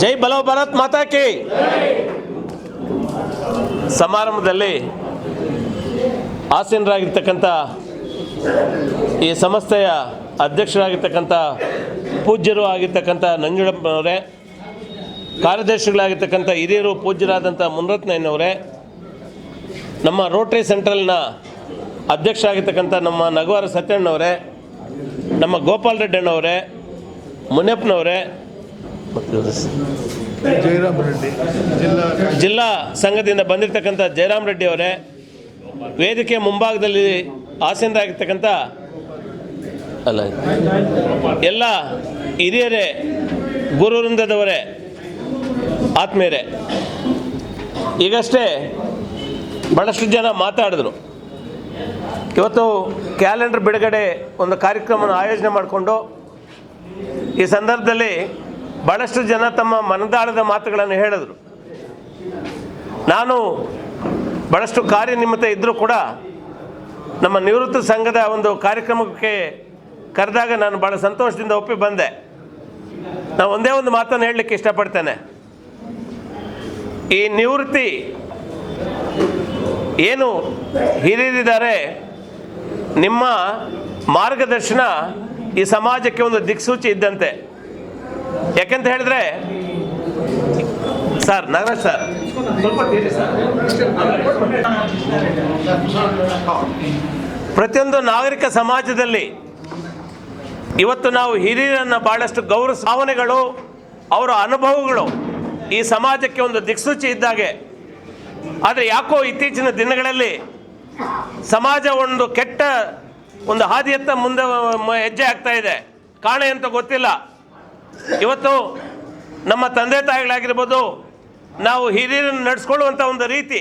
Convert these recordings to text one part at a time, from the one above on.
ಜೈ ಬಲೋ ಭಾರತ್ ಮಾತಾ ಕಿ ಸಮಾರಂಭದಲ್ಲಿ ಆಸೀನರಾಗಿರ್ತಕ್ಕಂಥ ಈ ಸಂಸ್ಥೆಯ ಅಧ್ಯಕ್ಷರಾಗಿರ್ತಕ್ಕಂಥ ಪೂಜ್ಯರು ಆಗಿರ್ತಕ್ಕಂಥ ನಂಜುಡಪ್ಪನವರೇ ಕಾರ್ಯದರ್ಶಿಗಳಾಗಿರ್ತಕ್ಕಂಥ ಹಿರಿಯರು, ಪೂಜ್ಯರಾದಂಥ ಮುನರತ್ನಯ್ಯನವರೇ, ನಮ್ಮ ರೋಟರಿ ಸೆಂಟ್ರಲ್ನ ಅಧ್ಯಕ್ಷರಾಗಿರ್ತಕ್ಕಂಥ ನಮ್ಮ ನಗವಾರ ಸತ್ಯಣ್ಣವರೇ ನಮ್ಮ ಗೋಪಾಲ್ ರೆಡ್ಡಿ ಅಣ್ಣವರೇ, ಮುನಿಯಪ್ಪನವರೇ? ಜಯರಾಮ್ ರೆಡ್ಡಿ ಜಿಲ್ಲಾ ಸಂಘದಿಂದ ಬಂದಿರತಕ್ಕಂಥ ಜಯರಾಮ್ ರೆಡ್ಡಿ ಅವರೇ ವೇದಿಕೆ ಮುಂಭಾಗದಲ್ಲಿ ಆಸೀನರಾಗಿರ್ತಕ್ಕಂಥ ಅಲ್ಲ. ಎಲ್ಲ ಹಿರಿಯರೇ ಗುರುವೃಂದದವರೇ ಆತ್ಮೀಯರೇ ಈಗಷ್ಟೇ ಭಾಳಷ್ಟು ಜನ ಮಾತಾಡಿದ್ರು. ಇವತ್ತು ಕ್ಯಾಲೆಂಡರ್ ಬಿಡುಗಡೆ ಒಂದು ಕಾರ್ಯಕ್ರಮವನ್ನು ಆಯೋಜನೆ ಮಾಡಿಕೊಂಡು ಈ ಸಂದರ್ಭದಲ್ಲಿ ಭಾಳಷ್ಟು ಜನ ತಮ್ಮ ಮನದಾಳದ ಮಾತುಗಳನ್ನು ಹೇಳಿದರು. ನಾನು ಭಾಳಷ್ಟು ಕಾರ್ಯನಿಮಿತ್ತ ಇದ್ದರೂ ಕೂಡ ನಮ್ಮ ನಿವೃತ್ತ ಸಂಘದ ಒಂದು ಕಾರ್ಯಕ್ರಮಕ್ಕೆ ಕರೆದಾಗ ನಾನು ಭಾಳ ಸಂತೋಷದಿಂದ ಒಪ್ಪಿ ಬಂದೆ. ನಾನು ಒಂದೇ ಒಂದು ಮಾತನ್ನು ಹೇಳಲಿಕ್ಕೆ ಇಷ್ಟಪಡ್ತೇನೆ. ಈ ನಿವೃತ್ತಿ ಏನು ಹಿರಿದಿದ್ದಾರೆ ನಿಮ್ಮ ಮಾರ್ಗದರ್ಶನ ಈ ಸಮಾಜಕ್ಕೆ ಒಂದು ದಿಕ್ಸೂಚಿ ಇದ್ದಂತೆ. ಯಾಕೆಂತ ಹೇಳಿದ್ರೆ, ಸರ್, ನಾಗರಾಜ್ ಸರ್. ಪ್ರತಿಯೊಂದು ನಾಗರಿಕ ಸಮಾಜದಲ್ಲಿ ಇವತ್ತು ನಾವು ಹಿರಿಯರನ್ನು ಭಾಳಷ್ಟು ಗೌರವ ಭಾವನೆಗಳು, ಅವರ ಅನುಭವಗಳು ಈ ಸಮಾಜಕ್ಕೆ ಒಂದು ದಿಕ್ಸೂಚಿ ಇದ್ದಾಗೆ. ಆದರೆ ಯಾಕೋ ಇತ್ತೀಚಿನ ದಿನಗಳಲ್ಲಿ ಸಮಾಜ ಒಂದು ಕೆಟ್ಟ ಒಂದು ಹಾದಿಯತ್ತ ಮುಂದೆ ಹೆಜ್ಜೆ ಆಗ್ತಾ ಇದೆ. ಕಾಣೆ ಅಂತ ಗೊತ್ತಿಲ್ಲ. ಇವತ್ತು ನಮ್ಮ ತಂದೆ ತಾಯಿಗಳಾಗಿರ್ಬೋದು ನಾವು ಹಿರಿಯರನ್ನು ನಡೆಸ್ಕೊಳ್ಳುವಂಥ ಒಂದು ರೀತಿ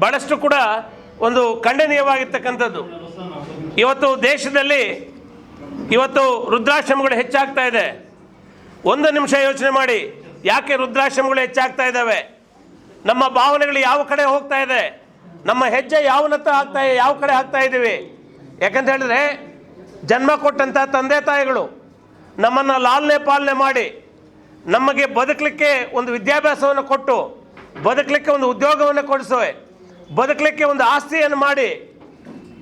ಭಾಳಷ್ಟು ಕೂಡ ಒಂದು ಖಂಡನೀಯವಾಗಿರ್ತಕ್ಕಂಥದ್ದು. ಇವತ್ತು ದೇಶದಲ್ಲಿ ಇವತ್ತು ವೃದ್ಧಾಶ್ರಮಗಳು ಹೆಚ್ಚಾಗ್ತಾ ಇದೆ. ಒಂದು ನಿಮಿಷ ಯೋಚನೆ ಮಾಡಿ, ಯಾಕೆ ವೃದ್ಧಾಶ್ರಮಗಳು ಹೆಚ್ಚಾಗ್ತಾ ಇದ್ದಾವೆ? ನಮ್ಮ ಭಾವನೆಗಳು ಯಾವ ಕಡೆ ಹೋಗ್ತಾ ಇದೆ? ನಮ್ಮ ಹೆಜ್ಜೆ ಯಾವನತ್ತ ಆಗ್ತಾ, ಯಾವ ಕಡೆ ಆಗ್ತಾ ಇದ್ದೀವಿ? ಯಾಕಂತ ಹೇಳಿದ್ರೆ, ಜನ್ಮ ಕೊಟ್ಟಂಥ ತಂದೆ ತಾಯಿಗಳು ನಮ್ಮನ್ನು ಲಾಲನೆ ಪಾಲನೆ ಮಾಡಿ, ನಮಗೆ ಬದುಕಲಿಕ್ಕೆ ಒಂದು ವಿದ್ಯಾಭ್ಯಾಸವನ್ನು ಕೊಟ್ಟು, ಬದುಕಲಿಕ್ಕೆ ಒಂದು ಉದ್ಯೋಗವನ್ನು ಕೊಡಿಸುವೆ, ಬದುಕಲಿಕ್ಕೆ ಒಂದು ಆಸ್ತಿಯನ್ನು ಮಾಡಿ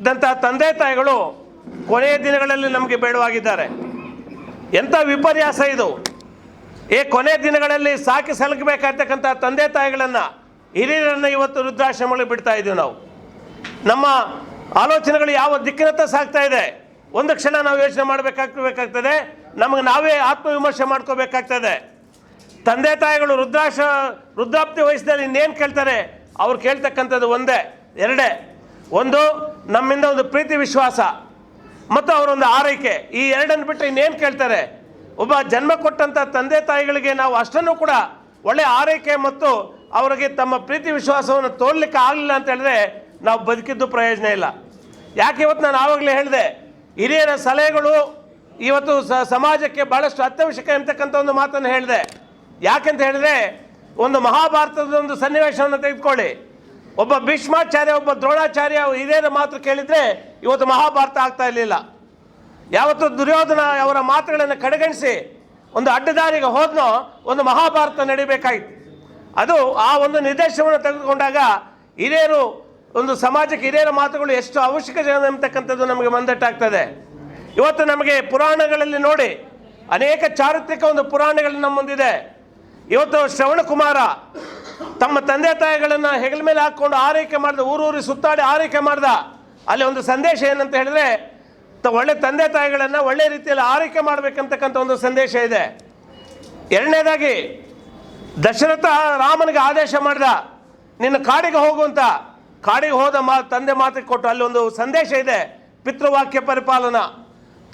ದಂಥ ತಂದೆ ತಾಯಿಗಳು ಕೊನೆಯ ದಿನಗಳಲ್ಲಿ ನಮಗೆ ಬೇಡವಾಗಿದ್ದಾರೆ. ಎಂಥ ವಿಪರ್ಯಾಸ ಇದು. ಈ ಕೊನೆ ದಿನಗಳಲ್ಲಿ ಸಾಕಿ ಸಲಕಬೇಕಾಗ್ತಕ್ಕಂಥ ತಂದೆ ತಾಯಿಗಳನ್ನು, ಹಿರಿಯರನ್ನು ಇವತ್ತು ವೃದ್ಧಾಶ್ರಮಗಳಿಗೆ ಬಿಡ್ತಾ ಇದ್ದೀವಿ ನಾವು. ನಮ್ಮ ಆಲೋಚನೆಗಳು ಯಾವ ದಿಕ್ಕಿನತ್ತ ಸಾಗ್ತಾ ಇದೆ, ಒಂದು ಕ್ಷಣ ನಾವು ಯೋಚನೆ ಮಾಡಬೇಕಾಗ್ಬೇಕಾಗ್ತದೆ ನಮಗೆ ನಾವೇ ಆತ್ಮವಿಮರ್ಶೆ ಮಾಡ್ಕೋಬೇಕಾಗ್ತದೆ. ತಂದೆ ತಾಯಿಗಳು ವೃದ್ಧಾಶ ವೃದ್ಧಾಪ್ತಿ ವಯಸ್ಸಿನಲ್ಲಿ ಇನ್ನೇನು ಕೇಳ್ತಾರೆ? ಅವ್ರು ಕೇಳ್ತಕ್ಕಂಥದ್ದು ಒಂದೇ, ಎರಡೇ. ಒಂದು, ನಮ್ಮಿಂದ ಒಂದು ಪ್ರೀತಿ ವಿಶ್ವಾಸ, ಮತ್ತು ಅವರೊಂದು ಆರೈಕೆ. ಈ ಎರಡನ್ನು ಬಿಟ್ಟು ಇನ್ನೇನು ಕೇಳ್ತಾರೆ? ಒಬ್ಬ ಜನ್ಮ ಕೊಟ್ಟಂಥ ತಂದೆ ತಾಯಿಗಳಿಗೆ ನಾವು ಅಷ್ಟನ್ನು ಕೂಡ ಒಳ್ಳೆ ಆರೈಕೆ ಮತ್ತು ಅವರಿಗೆ ತಮ್ಮ ಪ್ರೀತಿ ವಿಶ್ವಾಸವನ್ನು ತೋರ್ಲಿಕ್ಕೆ ಆಗಲಿಲ್ಲ ಅಂತ ಹೇಳಿದ್ರೆ ನಾವು ಬದುಕಿದ್ದು ಪ್ರಯೋಜನ ಇಲ್ಲ. ಯಾಕೆ ಇವತ್ತು ನಾನು ಆವಾಗಲೇ ಹೇಳಿದೆ, ಹಿರಿಯರ ಸಲಹೆಗಳು ಇವತ್ತು ಸಮಾಜಕ್ಕೆ ಭಾಳಷ್ಟು ಅತ್ಯವಶ್ಯಕ ಎಂತಕ್ಕಂಥ ಒಂದು ಮಾತನ್ನು ಹೇಳಿದೆ. ಯಾಕೆಂತ ಹೇಳಿದ್ರೆ, ಒಂದು ಮಹಾಭಾರತದ ಒಂದು ಸನ್ನಿವೇಶವನ್ನು ತೆಗೆದುಕೊಳ್ಳಿ. ಒಬ್ಬ ಭೀಷ್ಮಾಚಾರ್ಯ, ಒಬ್ಬ ದ್ರೋಣಾಚಾರ್ಯ ಇದೇನು ಮಾತು ಕೇಳಿದ್ರೆ ಇವತ್ತು ಮಹಾಭಾರತ ಆಗ್ತಾ ಇರಲಿಲ್ಲ. ಯಾವತ್ತು ದುರ್ಯೋಧನ ಅವರ ಮಾತುಗಳನ್ನು ಕಡೆಗಣಿಸಿ ಒಂದು ಅಡ್ಡದಾರಿಗೆ ಹೋದ್ನೋ ಒಂದು ಮಹಾಭಾರತ ನಡಿಬೇಕಾಗಿತ್ತು ಅದು ಆ ಒಂದು ನಿರ್ದೇಶನವನ್ನು ತೆಗೆದುಕೊಂಡಾಗ ಹಿರಿಯರು, ಒಂದು ಸಮಾಜಕ್ಕೆ ಹಿರಿಯರ ಮಾತುಗಳು ಎಷ್ಟು ಅವಶ್ಯಕ ಎಂಬತಕ್ಕಂಥದ್ದು ನಮಗೆ ಮಂದಟ್ಟಾಗ್ತದೆ. ಇವತ್ತು ನಮಗೆ ಪುರಾಣಗಳಲ್ಲಿ ನೋಡಿ ಅನೇಕ ಚಾರಿತ್ರಿಕ ಒಂದು ಪುರಾಣಗಳು ನಮ್ಮ ಮುಂದಿದೆ. ಇವತ್ತು ಶ್ರವಣಕುಮಾರ ತಮ್ಮ ತಂದೆ ತಾಯಿಗಳನ್ನು ಹೆಗಲ ಮೇಲೆ ಹಾಕ್ಕೊಂಡು ಆರೈಕೆ ಮಾಡಿದ, ಊರೂರಿ ಸುತ್ತಾಡಿ ಆರೈಕೆ ಮಾಡ್ದ. ಅಲ್ಲಿ ಒಂದು ಸಂದೇಶ ಏನಂತ ಹೇಳಿದ್ರೆ ಒಳ್ಳೆ ತಂದೆ ತಾಯಿಗಳನ್ನು ಒಳ್ಳೆ ರೀತಿಯಲ್ಲಿ ಆರೈಕೆ ಮಾಡಬೇಕಂತಕ್ಕಂಥ ಒಂದು ಸಂದೇಶ ಇದೆ. ಎರಡನೇದಾಗಿ, ದಶರಥ ರಾಮನಿಗೆ ಆದೇಶ ಮಾಡಿದ, ನಿನ್ನ ಕಾಡಿಗೆ ಹೋಗುವಂತ ಕಾಡಿಗೆ ಹೋದ ಮಾ, ತಂದೆ ಮಾತಿಗೆ ಕೊಟ್ಟು ಅಲ್ಲಿ ಒಂದು ಸಂದೇಶ ಇದೆ, ಪಿತೃವಾಕ್ಯ ಪರಿಪಾಲನಾ.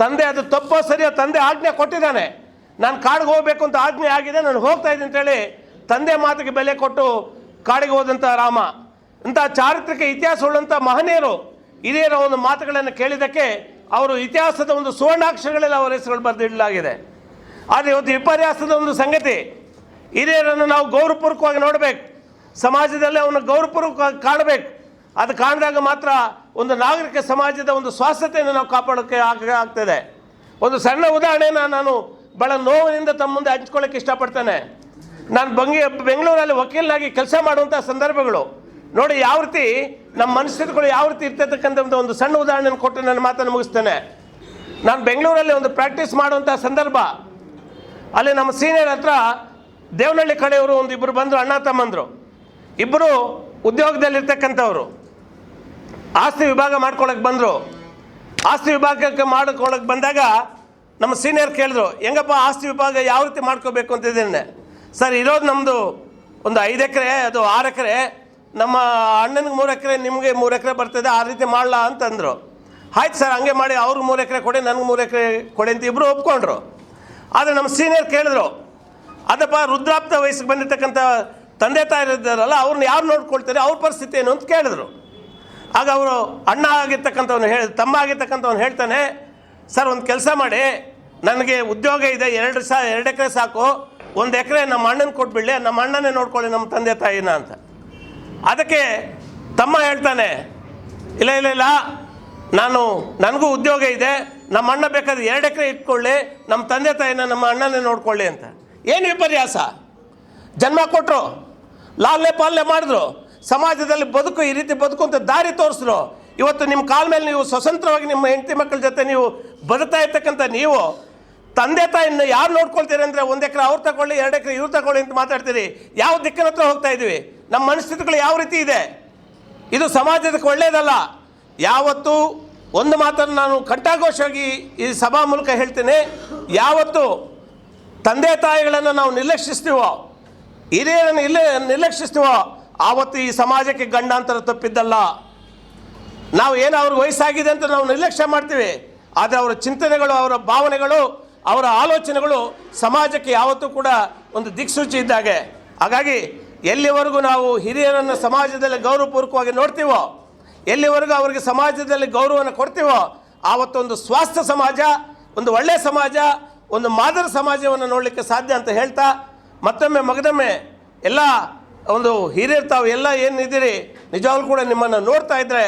ತಂದೆ ಅದು ತಪ್ಪೋ ಸರಿಯೋ ತಂದೆ ಆಜ್ಞೆ ಕೊಟ್ಟಿದ್ದಾನೆ. ನಾನು ಕಾಡಿಗೆ ಹೋಗಬೇಕು ಅಂತ ಆಜ್ಞೆ ಆಗಿದೆ, ನಾನು ಹೋಗ್ತಾ ಇದ್ದೀನಿ ಅಂತೇಳಿ ತಂದೆ ಮಾತಿಗೆ ಬೆಲೆ ಕೊಟ್ಟು ಕಾಡಿಗೆ ಹೋದಂಥ ರಾಮ. ಇಂಥ ಚಾರಿತ್ರಿಕ ಇತಿಹಾಸ ಉಳ್ಳಂಥ ಮಹನೀಯರು ಹಿರಿಯರ ಒಂದು ಮಾತುಗಳನ್ನು ಕೇಳಿದ್ದಕ್ಕೆ ಅವರು ಇತಿಹಾಸದ ಒಂದು ಸುವರ್ಣಾಕ್ಷರಗಳಲ್ಲಿ ಅವರ ಹೆಸರುಗಳು ಬರೆದಿಡಲಾಗಿದೆ. ಆದರೆ ಇವತ್ತು ವಿಪರ್ಯಾಸದ ಒಂದು ಸಂಗತಿ, ಹಿರಿಯರನ್ನು ನಾವು ಗೌರವಪೂರ್ವಕವಾಗಿ ನೋಡಬೇಕು. ಸಮಾಜದಲ್ಲಿ ಅವನು ಗೌರವಪೂರ್ವಕವಾಗಿ ಕಾಣಬೇಕು. ಅದು ಕಾಣಿದಾಗ ಮಾತ್ರ ಒಂದು ನಾಗರಿಕ ಸಮಾಜದ ಒಂದು ಸ್ವಾಸ್ಥತೆಯನ್ನು ನಾವು ಕಾಪಾಡೋಕ್ಕೆ ಆಗ ಆಗ್ತದೆ. ಒಂದು ಸಣ್ಣ ಉದಾಹರಣೆನ ನಾನು ಬಹಳ ನೋವಿನಿಂದ ತಮ್ಮ ಮುಂದೆ ಹಂಚ್ಕೊಳ್ಳೋಕೆ ಇಷ್ಟಪಡ್ತೇನೆ. ನಾನು ಬಂಗಿ, ಬೆಂಗಳೂರಲ್ಲಿ ವಕೀಲನಾಗಿ ಕೆಲಸ ಮಾಡುವಂಥ ಸಂದರ್ಭಗಳು. ನೋಡಿ, ಯಾವ ರೀತಿ ನಮ್ಮ ಮನಸ್ಥಿತಿಗಳು ಯಾವ ರೀತಿ ಇರ್ತಕ್ಕಂಥ ಒಂದು ಸಣ್ಣ ಉದಾಹರಣೆ ಕೊಟ್ಟು ನನ್ನ ಮಾತನ್ನು ಮುಗಿಸ್ತೇನೆ. ನಾನು ಬೆಂಗಳೂರಲ್ಲಿ ಒಂದು ಪ್ರಾಕ್ಟೀಸ್ ಮಾಡುವಂಥ ಸಂದರ್ಭ. ಅಲ್ಲಿ ನಮ್ಮ ಸೀನಿಯರ್ ಹತ್ರ ದೇವನಹಳ್ಳಿ ಕಡೆಯವರು ಒಂದು ಇಬ್ಬರು ಬಂದರು, ಅಣ್ಣ ತಮ್ಮಂದರು. ಇಬ್ಬರು ಉದ್ಯೋಗದಲ್ಲಿರ್ತಕ್ಕಂಥವ್ರು. ಆಸ್ತಿ ವಿಭಾಗ ಮಾಡ್ಕೊಳಕ್ಕೆ ಬಂದರು. ಆಸ್ತಿ ವಿಭಾಗಕ್ಕೆ ಮಾಡ್ಕೊಳಕ್ಕೆ ಬಂದಾಗ ನಮ್ಮ ಸೀನಿಯರ್ ಕೇಳಿದ್ರು, ಹೆಂಗಪ್ಪ ಆಸ್ತಿ ವಿಭಾಗ ಯಾವ ರೀತಿ ಮಾಡ್ಕೋಬೇಕು ಅಂತಿದ್ದೇನೆ ಸರ್, ಇರೋದು ನಮ್ಮದು ಒಂದು ಐದು ಎಕರೆ, ಅದು ಆರು ಎಕರೆ. ನಮ್ಮ ಅಣ್ಣನಿಗೆ ಮೂರು ಎಕರೆ, ನಿಮಗೆ ಮೂರು ಎಕರೆ ಬರ್ತದೆ, ಆ ರೀತಿ ಮಾಡಲ ಅಂತಂದರು. ಆಯ್ತು ಸರ್, ಹಂಗೆ ಮಾಡಿ ಅವ್ರಿಗೆ ಮೂರು ಎಕರೆ ಕೊಡಿ, ನನಗೆ ಮೂರು ಎಕರೆ ಕೊಡಿ ಅಂತ ಇಬ್ಬರು ಒಪ್ಕೊಂಡ್ರು. ಆದರೆ ನಮ್ಮ ಸೀನಿಯರ್ ಕೇಳಿದ್ರು, ಅದಪ್ಪ ರುದ್ರಾಪ್ತ ವಯಸ್ಸಿಗೆ ಬಂದಿರ್ತಕ್ಕಂಥ ತಂದೆ ತಾಯಿರಿದ್ದಾರಲ್ಲ, ಅವ್ರನ್ನ ಯಾರು ನೋಡ್ಕೊಳ್ತಾರೆ, ಅವ್ರ ಪರಿಸ್ಥಿತಿ ಏನು? ಅಂತ ಕೇಳಿದ್ರು. ಆಗ ಅವರು ಅಣ್ಣ ಆಗಿರ್ತಕ್ಕಂಥವ್ನು ಹೇಳಿ, ತಮ್ಮ ಆಗಿರ್ತಕ್ಕಂಥವ್ನು ಹೇಳ್ತಾನೆ, ಸರ್, ಒಂದು ಕೆಲಸ ಮಾಡಿ, ನನಗೆ ಉದ್ಯೋಗ ಇದೆ, ಎರಡು ಸಾ, ಎರಡು ಎಕರೆ ಸಾಕು, ಒಂದು ಎಕರೆ ನಮ್ಮ ಅಣ್ಣನ ಕೊಟ್ಬಿಡಲಿ, ನಮ್ಮ ಅಣ್ಣನೇ ನೋಡ್ಕೊಳ್ಳಿ ನಮ್ಮ ತಂದೆ ತಾಯಿನ ಅಂತ. ಅದಕ್ಕೆ ತಮ್ಮ ಹೇಳ್ತಾನೆ, ಇಲ್ಲ ಇಲ್ಲ ಇಲ್ಲ, ನಾನು, ನನಗೂ ಉದ್ಯೋಗ ಇದೆ, ನಮ್ಮ ಅಣ್ಣ ಬೇಕಾದ್ರೆ ಎರಡು ಎಕರೆ ಇಟ್ಕೊಳ್ಳಿ, ನಮ್ಮ ತಂದೆ ತಾಯಿನ ನಮ್ಮ ಅಣ್ಣನೇ ನೋಡ್ಕೊಳ್ಳಿ ಅಂತ. ಏನು ವಿಪರ್ಯಾಸ? ಜನ್ಮ ಕೊಟ್ಟರು ಲಾಲ್ಲೆ ಪಾಲನೆ ಮಾಡಿದ್ರು ಸಮಾಜದಲ್ಲಿ ಬದುಕು ಈ ರೀತಿ ಬದುಕು ಅಂತ ದಾರಿ ತೋರಿಸ್ರು. ಇವತ್ತು ನಿಮ್ಮ ಕಾಲ ಮೇಲೆ ನೀವು ಸ್ವತಂತ್ರವಾಗಿ ನಿಮ್ಮ ಹೆಂಡತಿ ಮಕ್ಕಳ ಜೊತೆ ನೀವು ಬದುಕ್ತಾ ಇರ್ತಕ್ಕಂಥ ನೀವು, ತಂದೆ ತಾಯಿನ ಯಾರು ನೋಡ್ಕೊಳ್ತೀರಿ ಅಂದರೆ ಒಂದು ಎಕರೆ ಅವ್ರು ತಗೊಳ್ಳಿ, ಎರಡು ಎಕರೆ ಇವ್ರು ತಗೊಳ್ಳಿ ಅಂತ ಮಾತಾಡ್ತೀರಿ. ಯಾವ ದಿಕ್ಕಿನ ಹತ್ರ ಹೋಗ್ತಾ ಇದ್ದೀವಿ ನಮ್ಮ ಮನಸ್ಥಿತಿಗಳು ಯಾವ ರೀತಿ ಇದೆ? ಇದು ಸಮಾಜದಕ್ಕೆ ಒಳ್ಳೆಯದಲ್ಲ ಯಾವತ್ತು ಒಂದು ಮಾತನ್ನು ನಾನು ಕಂಠಾಘೋಷವಾಗಿ ಈ ಸಭಾ ಮೂಲಕ ಹೇಳ್ತೇನೆ. ಯಾವತ್ತು ತಂದೆ ತಾಯಿಗಳನ್ನು ನಾವು ನಿರ್ಲಕ್ಷಿಸ್ತೀವೋ, ಹಿರಿಯರನ್ನು ಇಲ್ಲೇ ನಿರ್ಲಕ್ಷಿಸ್ತೀವೋ ಆವತ್ತು ಈ ಸಮಾಜಕ್ಕೆ ಗಂಡಾಂತರ ತಪ್ಪಿದ್ದಲ್ಲ. ನಾವು ಏನು ಅವ್ರ ವಯಸ್ಸಾಗಿದೆ ಅಂತ ನಾವು ನಿರ್ಲಕ್ಷ್ಯ ಮಾಡ್ತೀವಿ. ಆದರೆ ಅವರ ಚಿಂತನೆಗಳು, ಅವರ ಭಾವನೆಗಳು, ಅವರ ಆಲೋಚನೆಗಳು ಸಮಾಜಕ್ಕೆ ಯಾವತ್ತೂ ಕೂಡ ಒಂದು ದಿಕ್ಸೂಚಿ ಇದ್ದಾಗೆ ಹಾಗಾಗಿ ಎಲ್ಲಿವರೆಗೂ ನಾವು ಹಿರಿಯರನ್ನು ಸಮಾಜದಲ್ಲಿ ಗೌರವಪೂರ್ವಕವಾಗಿ ನೋಡ್ತೀವೋ, ಎಲ್ಲಿವರೆಗೂ ಅವರಿಗೆ ಸಮಾಜದಲ್ಲಿ ಗೌರವವನ್ನು ಕೊಡ್ತೀವೋ, ಆವತ್ತೊಂದು ಸ್ವಾಸ್ಥ್ಯ ಸಮಾಜ, ಒಂದು ಒಳ್ಳೆಯ ಸಮಾಜ, ಒಂದು ಮಾದರಿ ಸಮಾಜವನ್ನು ನೋಡಲಿಕ್ಕೆ ಸಾಧ್ಯ ಅಂತ ಹೇಳ್ತಾ ಮತ್ತೊಮ್ಮೆ ಮಗದೊಮ್ಮೆ ಎಲ್ಲ ಒಂದು ಹಿರಿಯರು ತಾವು ಎಲ್ಲ ಏನಿದ್ದೀರಿ ನಿಜವಾಗ್ಲೂ ಕೂಡ ನಿಮ್ಮನ್ನು ನೋಡ್ತಾ ಇದ್ದರೆ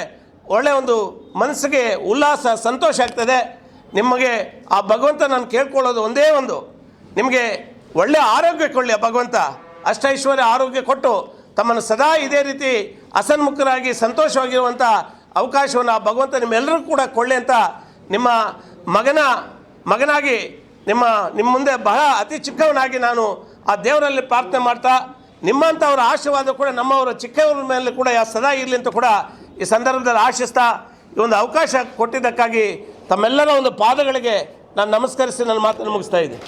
ಒಳ್ಳೆಯ ಒಂದು ಮನಸ್ಸಿಗೆ ಉಲ್ಲಾಸ, ಸಂತೋಷ ಆಗ್ತದೆ. ನಿಮಗೆ ಆ ಭಗವಂತ ನಾನು ಕೇಳ್ಕೊಳ್ಳೋದು ಒಂದೇ ಒಂದು. ನಿಮಗೆ ಒಳ್ಳೆಯ ಆರೋಗ್ಯ ಕೊಳ್ಳಿ ಆ ಭಗವಂತ. ಅಷ್ಟೈಶ್ವರ್ಯ ಆರೋಗ್ಯ ಕೊಟ್ಟು ತಮ್ಮನ್ನು ಸದಾ ಇದೇ ರೀತಿ ಅಸನ್ಮುಖರಾಗಿ ಸಂತೋಷವಾಗಿರುವಂಥ ಅವಕಾಶವನ್ನು ಆ ಭಗವಂತ ನಿಮ್ಮೆಲ್ಲರಿಗೂ ಕೂಡ ಕೊಳ್ಳಿ ಅಂತ ನಿಮ್ಮ ಮಗನ, ಮಗನಾಗಿ ನಿಮ್ಮ ನಿಮ್ಮ ಮುಂದೆ ಬಹಳ ಅತಿ ಚಿಕ್ಕವನಾಗಿ ನಾನು ಆ ದೇವರಲ್ಲಿ ಪ್ರಾರ್ಥನೆ ಮಾಡ್ತಾ ನಿಮ್ಮಂಥವರ ಆಶೀರ್ವಾದ ಕೂಡ ನಮ್ಮವರ ಚಿಕ್ಕವರ ಮೇಲೆ ಕೂಡ ಸದಾ ಇರಲಿ ಅಂತ ಕೂಡ ಈ ಸಂದರ್ಭದಲ್ಲಿ ಆಶಿಸ್ತಾ ಈ ಒಂದು ಅವಕಾಶ ಕೊಟ್ಟಿದ್ದಕ್ಕಾಗಿ ತಮ್ಮೆಲ್ಲರ ಒಂದು ಪಾದಗಳಿಗೆ ನಾನು ನಮಸ್ಕರಿಸಿ ನನ್ನ ಮಾತನ್ನು ಮುಗಿಸ್ತಾ ಇದ್ದೀನಿ.